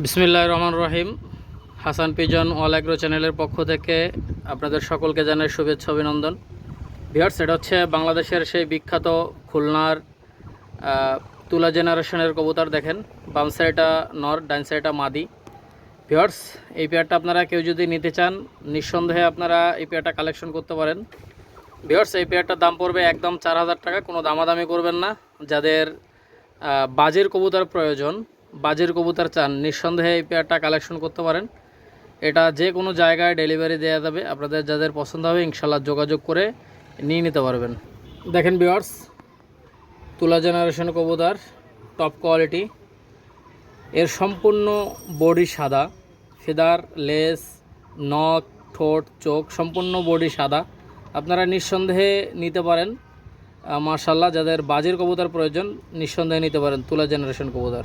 বিসমিল্লাহ রহমান রহিম। হাসান পিজন অল অ্যাগ্রো চ্যানেলের পক্ষ থেকে আপনাদের সকলকে জানাই শুভেচ্ছা, অভিনন্দন। ভিওর্স এটা হচ্ছে বাংলাদেশের সেই বিখ্যাত খুলনার তুলা জেনারেশনের কবুতর দেখেন। বাম সাইডটা নর ডাইন সাইডটা মাদি। ভিওর্স এই পেয়ারটা আপনারা কেউ যদি নিতে চান, নিঃসন্দেহে আপনারা এই পেয়ারটা কালেকশন করতে পারেন। ভিওর্স এই পেয়ারটার দাম পড়বে একদম চার হাজার টাকা, কোনো দামাদামি করবেন না। যাদের বাজের কবুতর প্রয়োজন বাজের কবুতর চান, নিঃসন্দেহে এই পেয়ারটা কালেকশন করতে পারেন। এটা যে কোনো জায়গায় ডেলিভারি দেওয়া যাবে। আপনাদের যাদের পছন্দ হবে ইনশাল্লাহ যোগাযোগ করে নিয়ে নিতে পারবেন। দেখেন বিয়ার্স তুলা জেনারেশন কবুতর টপ কোয়ালিটি এর সম্পূর্ণ বডি সাদা। ফেদার লেস নখ, ঠোঁট, চোখ, সম্পূর্ণ বডি সাদা। আপনারা নিঃসন্দেহে নিতে পারেন। মার্শাল্লাহ যাদের বাজের কবুতর প্রয়োজন, নিঃসন্দেহে নিতে পারেন তুলা জেনারেশন কবুতর।